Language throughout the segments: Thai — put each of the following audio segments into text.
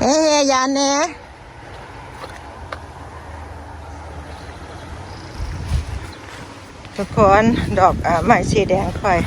เฮ้ยยานเน่ทุกคนดอกอไม้สีแดงค่อย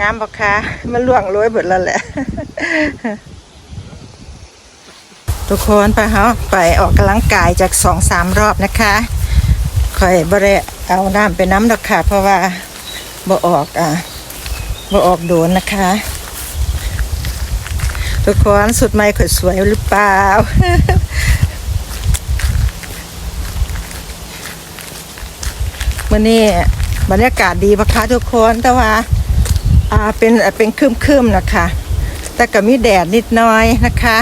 งามปะคะมันล่วงโรยเบิดแล้วแหละ ทุกคนไปเฮาไปออกกำลังกายจากสองสามรอบนะคะค่อยบ่ได้เอาน้ำไปน้ำดอกค่ะ เพราะว่าบ่ออกอะบ่ออกโดนนะคะ ทุกคนสุดไม่ค่อยสวยหรือเปล่ามื่อนี้บรรยากาศดีปะคะทุกคนแต่ว่าอ่าเป็นเป็นครึมๆนะคะ แต่ก็มีแดดนิดหน้อยนะคะ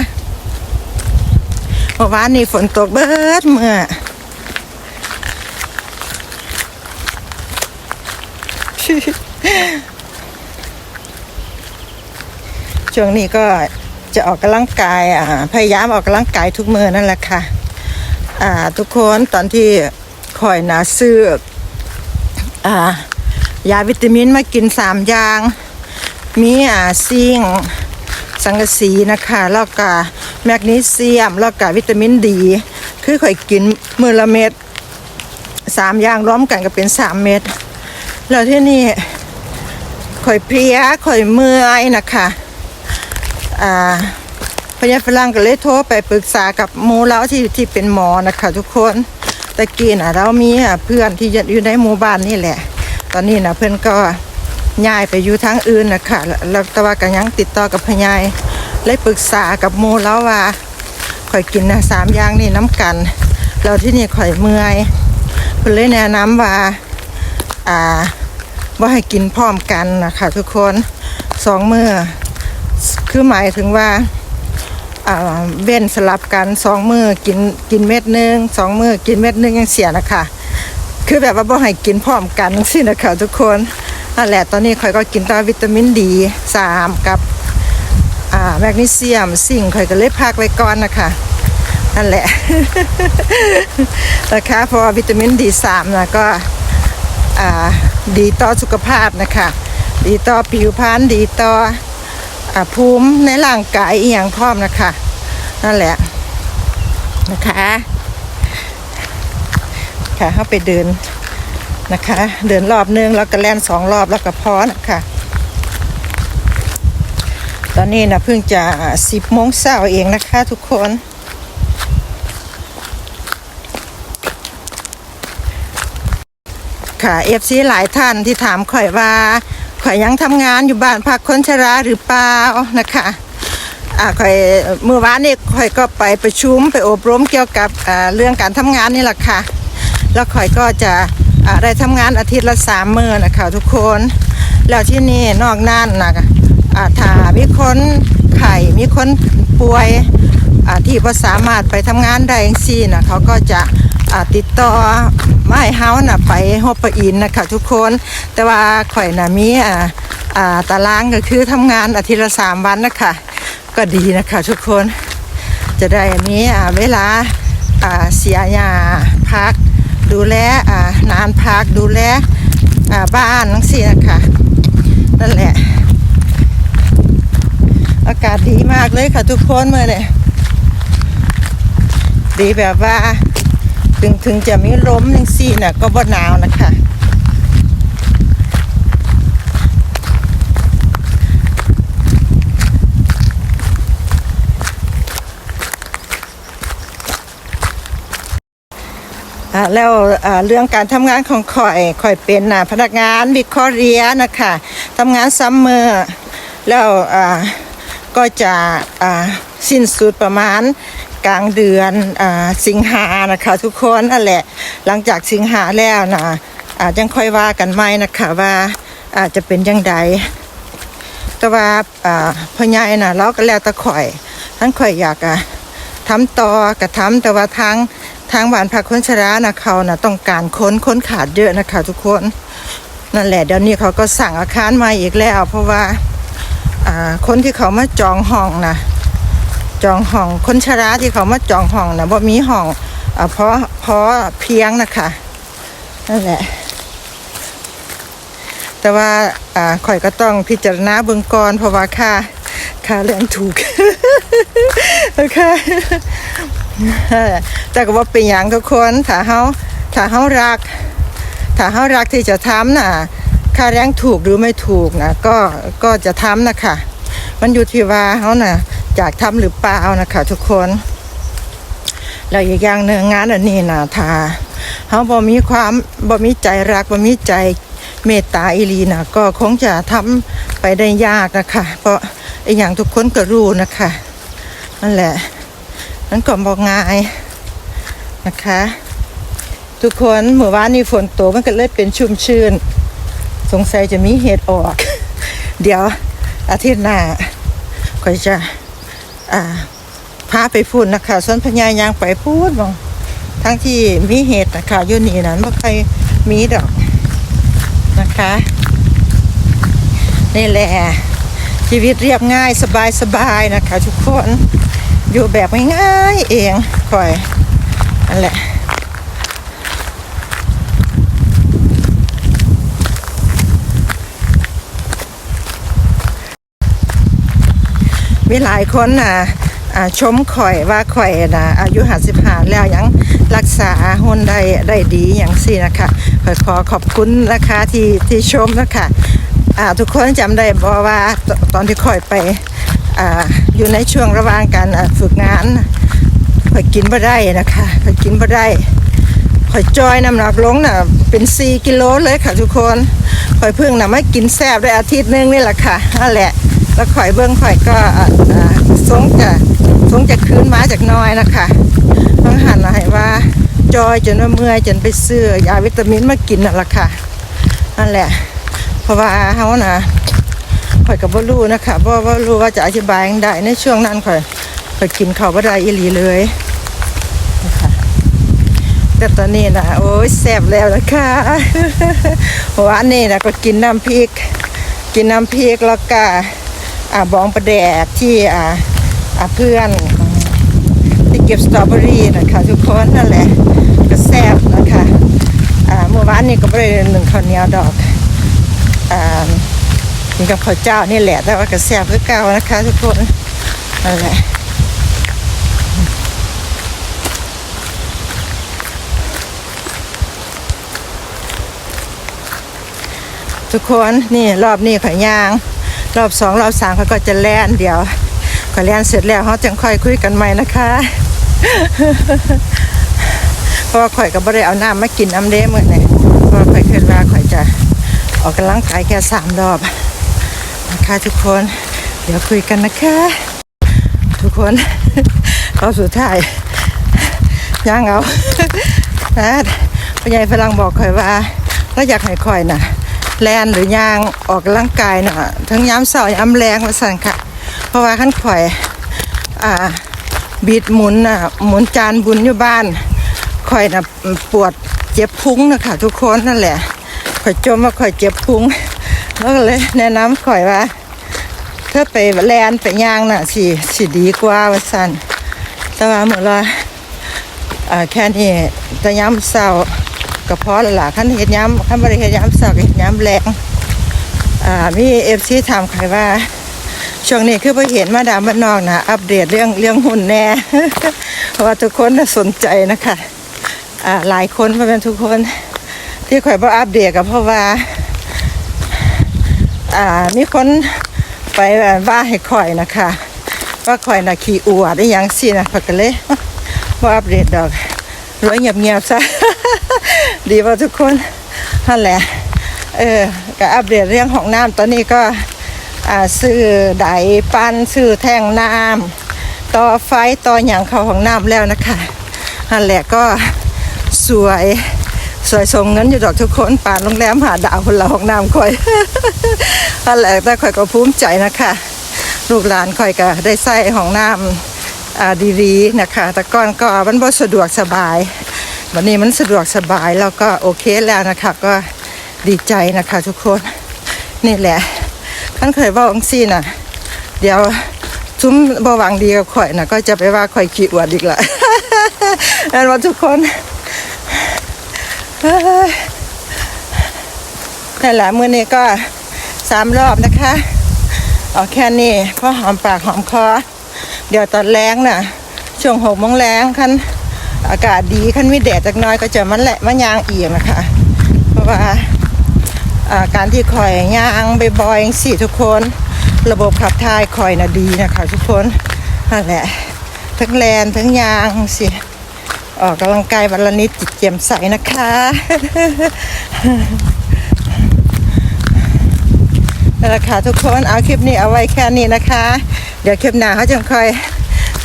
เมื่อวานนี้ฝนตกเบิดเมื่อช่วงนี้ก็ จะออกกำลังกายอ่าพยายามออกกำลังกายทุกมือนั่นแหละค่ะอ่าทุกคนตอนที่คอยนะซื้ออ่ายาวิตามินมากินสามอย่าง มีอ่าซิงสังกะสีนะคะแล้วก็แมกนีเซียมแล้วก็วิตามินดี คือข่อยกินมือละเม็ดสามอย่างรวมกันก็เป็นสามเม็ดแล้วที่นี่ข่อยเพลียข่อยเมื่อยนะคะ อ่าพยาฝรั่งก็เลยโทรไปปรึกษากับหมูเล้าที่ที่เป็นหมอนะคะทุกคนตะกี้นะเรามีเพื่อนที่อยู่ในหมู่บ้านนี่แหละ ตอนนี้นะเพื่อนก็ย้ายไปอยู่ทางอื่นนะคะแล้วแต่ว่าก็ยังติดต่อกับพยายเลยปรึกษากับหมูแล้วว่าข่อยกินนะสามอย่างนี่น้ำกันแล้วที่นี่ข่อยเมื่อยเพื่อนเลยแนะนำว่าอ่าว่าให้กินพร้อมกันนะคะทุกคนสองมือ คือหมายถึงว่าเว้นสลับกันสองมือกินกินเม็ดหนึงสองมือกินเม็ดหนึงยังเสียนะคะ คือแบบว่าบ่ให้กินพร้อมกันสินะคะทุกคนนั่นแหละตอนนี้ข่อยก็กินตาวิตามินดีสามกับแมกนีเซียมสิ่งข่อยก็เลยพักไว้ก่อนนะคะนั่นแหละนะคะเพราะวิตามินดีสามนะก็ดีต่อสุขภาพนะคะ ดีต่อผิวพรรณดีต่อ ภูมิในร่างกายอหย่างพร้อมนะคะ นั่นแหละนะคะ ค่ะเข้าไปเดินนะคะ เดินรอบนึงแล้วก็แล่นสองรอบแล้วก็พอนะคะตอนนี้นะเพิ่งจะสิบโมงเช้าเองนะคะทุกคนค่ะเอฟซีหลายท่านที่ถามข่อยว่า ข่อยยังทำงานอยู่บ้านพักคนชราหรือเปล่านะคะอ่าข่อยเมื่อวานนี้ข่อยก็ไปประชุมไปอบรมเกี่ยวกับอ่าเรื่องการทำงานนี่แหละค่ะ แล้วข่อยก็จะอ่าได้ทำงานอาทิตย์ละสามมื้อนะคะทุกคน แล้วที่นี่นอกนั้นนะอ่าถ้ามีคนไข่มีคนป่วยอ่าที่พอสามารถไปทำงานได้เองซี่นะเขาก็จะ ติดต่อไม้เฮานะไปฮอบปะอินนะคะทุกคน แต่ว่าข่อยนะมีอ่าอ่าตารางก็คือทำงานอาทิตย์ละสามวันนะคะก็ดีนะคะทุกคนจะได้มีอ่าเวลาอ่าเสียยาพัก ดูแลอ่านานพักดูแลอ่าบ้านทั้งสี่นะคะนั่นแหละ อากาศดีมากเลยค่ะทุกคนเมื่อเนี่ยดีแบบว่า ถึงถึงจะไมีลมยังสี่น่ะก็บ่หนาวนะคะแล้วเรื่องการทำงานของข่อยข่อยเป็นอ่าพนักงานวิคอเรียนะคะทำงานซัมเมอร์แล้วก็จะสิ้นสุดประมาณ กลางเดือนอ่าสิงหานะคะ ทุกคนนั่นแหละ หลังจากสิงหาแล้วนะอาจังค่อยว่ากันไหมนะคะว่าอาจจะเป็นยังไงแต่ว่าอ่าพ่อใหญ่น่ะเราก็แล้วตะข่อยทั้งข่อยอยากอะทำต่อกระทำแต่ว่าทางทางบ้านพักคนชรานะเขานะต้องการค้นค้นขาดเยอะนะคะ ทุกคนนั่นแหละเดี๋ยวนี้เขาก็สั่งอาคารมาอีกแล้ว เพราะว่าอ่าคนที่เขามาจองห้องนะ จองห้องคนชราที่เขามาจองห้องนะว่ามีห้องอ่าเพราะเพราะเพียงนะคะนั่นแหละ แต่ว่าอ่าข่อยก็ต้องพิจารณาเบื้องก่อนเพราะว่าค่าค่าแรงถูกนะคะแต่ก็ว่าเป็นอย่างทุกคนถ้าเฮาถ้าเฮารัก ถ้าเฮารักที่จะทำน่ะค่าแรงถูกหรือไม่ถูกนะก็ก็จะทำนะคะมันอยู่ที่ว่าเฮาน่ะ อยากทำหรือเปล่านะคะ ทุกคนแล้วอีกอย่างหนึ่งงานอันนี้นะถ้าเฮาบ่มีความบ่มีใจรักบ่มีใจเมตตาอีลีนะก็คงจะทำไปได้ยากนะคะ เพราะไอ้อย่างทุกคนก็รู้นะคะนั่นแหละนั่นก็บอกง่ายนะคะ ทุกคนเมื่อวานนี้ฝนตกมันก็เลยเป็นชุ่มชื้นสงสัยจะมีเหตุออก เดี๋ยวอาทิตย์หน้าก็จะ อ่าพาไปพูดนะคะส่วนพญายางไปพูดบองทั้งที่มีเหตุนะคะอยู่นี่นั้นไม่เคยมีดอกนะคะนี่แหละชีวิตเรียบง่ายสบายสบายๆนะคะ ทุกคนอยู่แบบง่ายๆเองคอยนั่นแหละ มีหลายคนน่ะชมข่อยว่าข่อยนะอายุห้าสิบห้าแล้วยังรักษาหุ่นได้ได้ดีอย่างสี่นะคะขอขอขอบคุณนะคะที่ที่ชมนะคะทุกคนจำได้บอกว่าตอนที่ข่อยไปออยู่ในช่วงระหว่างการฝึกงานข่อยกินบ่ได้นะคะข่อยกินบ่ได้ข่อยจอยน้ำหนักลงน่ะเป็น4กิโลเลยค่ะทุกคนข่อยเพิ่งน่ะไม่กินแซบได้อาทิตย์นึงนี่แหละค่ะนั่นแหละ แล้วข่อยเบิ้องข่อยก็สงจะสงจะคืนมาจากน้อยนะคะต้องหันมาให้ว่าจอยจนว่าเมื่อยจนไปซื้อยาวิตามินมากินนั่นแหละค่ะนั่นแหละ เพราะว่าเฮานะข่อยก็บ่รู้นะคะบ่บ่รู้ว่าจะอธิบายได้ในช่วงนั้นข่อยข่อยกินข้าวบ่ได้อีหลีเลยนะคะแต่ตอนนี้นะโอ้ยแซ่บแล้วนะคะวานนี้นะก็กินน้ำพริก กินน้ำพริกแล้วก็ อ่าบองประแดดที่อ่าอ่าเพื่อนที่เก็บสตรอเบอรี่นะคะทุกคนนั่นแหละก็แซ่บนะคะอ่าเมื่อวานนี้ก็ไม่ได้หนึ่งข้าวเหนียวดอกอ่ากินกับข้าวเจ้านี่แหละแต่ว่าก็แซ่บคือเก่านะคะ ทุกคนนั่นแหละทุกคนนี่รอบนี้ข่อยยาง รอบสองรอบสามเขาก็จะแล่นเดี๋ยวข่อยแล่นเสร็จแล้วเขาจะค่อยคุยกันใหม่นะคะเพราะว่าข่อยก็บ่ได้เอาน้ำมากินน้ำเด้เหมือนนี่เพราะข่อยคิดว่าข่อยจะออกกำลังกายแค่สามรอบนะคะทุกคน เดี๋ยวคุยกันนะคะ ทุกคนรอบสุดท้ายย่างเอานะพ่อใหญ่ฝรั่งบอกข่อยว่าเราอยากให้ข่อยน่ะ แลนหรือย่างออกกำลังกายเน่ะทั้งย้ำเสาย้ำแรงมาสั่นค่ะ เพราะว่าขั้นข่อยอ่าบีดหมุนน่ะหมุนจานบุญอยู่บ้านข่อยน่ะปวดเจ็บพุงนะคะทุกคนนั่นแหละข่อยจมว่าข่อยเจ็บพุงแล้วก็เลยแนะนำข่อยว่าถ้าไปแลนไปย่างน่ะสิสิดีกว่าว่าสั่นแต่ว่าเมื่อไรอ่าแค่นี้แต่ย้ำเสา กร์ก็พอและล่ะขั้นเห็ดย้ำขั้นบริเฮ็ดย้ำสอกเห็ดย้ำแรงอ่ามีเอฟซีถามใครว่าช่วงนี้คือพอเห็นมาดามบ้านนอกนะอัปเดตเรื่องเรื่องหุ่นแน่ เพราะว่าทุกคนน่ะสนใจนะคะอ่าหลายคนเพราะเป็นทุกคนที่ข่อยบ่อัปเดตก็เพราะว่าอ่ามีคนไปว่าให้ข่อยนะคะ ว่าข่อยน่ะขี้อวดได้ยังสินะข่อยก็เลยบ่อัปเดตดอกรวยเงียบๆซะ ดีป่ะทุกคนนั่นแหละเออก็อัปเดตเรื่องของน้ำตอนนี้ก็อ่าซื้อไดปันซื้อแท่งน้ำต่อไฟต่ออย่างเขาของน้ำแล้วนะคะนั่นแหละก็สวยสวยส่งเงินอยู่ดอกทุกคนป่านโรงแรมหาดาวคนละห้องน้ำคอยนั่นแหละแต่คอยก็ภูมิใจนะคะลูกหลานคอยก็ได้ใส่ห้องน้ำอ่าดีๆนะคะ แต่ก่อนก็มันบ่สะดวกสบาย วันนี้มันสะดวกสบายแล้วก็โอเคแล้วนะคะ ก็ดีใจนะคะทุกคนนี่แหละขั้นเคยว่าองซี่น่ะ เดี๋ยวซุ้มบหวังดีกับข่อยนะก็จะไปว่าข่อยขี้อวดอีกละนั่นว่าทุกคนนั่นแหละมื้อนี้ก็สามรอบนะคะเอาแค่นี้เพราะหอมปากหอมคอ เดี๋ยวตอนแรงน่ะช่วงหกโมงแรงคัน อากาศดีคันมีแดดจักน้อยก็จะมันแหละมันยางเอียงนะคะ เพราะว่าการที่คอยยางบ่อยๆสี่ทุกคน ระบบขับถ่ายคอยน่ะดีนะคะทุกคนนั่นแหละทั้งแลนทั้งยางสิออกกำลังกายวันละนิดจิตเจียมใสนะคะนั่นแหละค่ะทุกคนเอาคลิปนี้เอาไว้แค่นี้นะคะ เดี๋ยวคลิปหน้าเขาจะคอย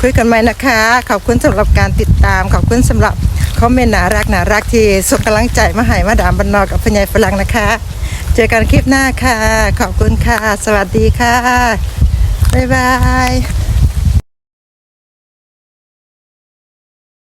คุยกันใหม่นะคะ ขอบคุณสำหรับการติดตาม ขอบคุณสำหรับคอมเมนต์น่ารักน่ารักที่ส่งกำลังใจมาให้มาดามบันนอกกับพญายฝรั่งนะคะ เจอกันคลิปหน้าค่ะ ขอบคุณค่ะ สวัสดีค่ะ บ๊ายบาย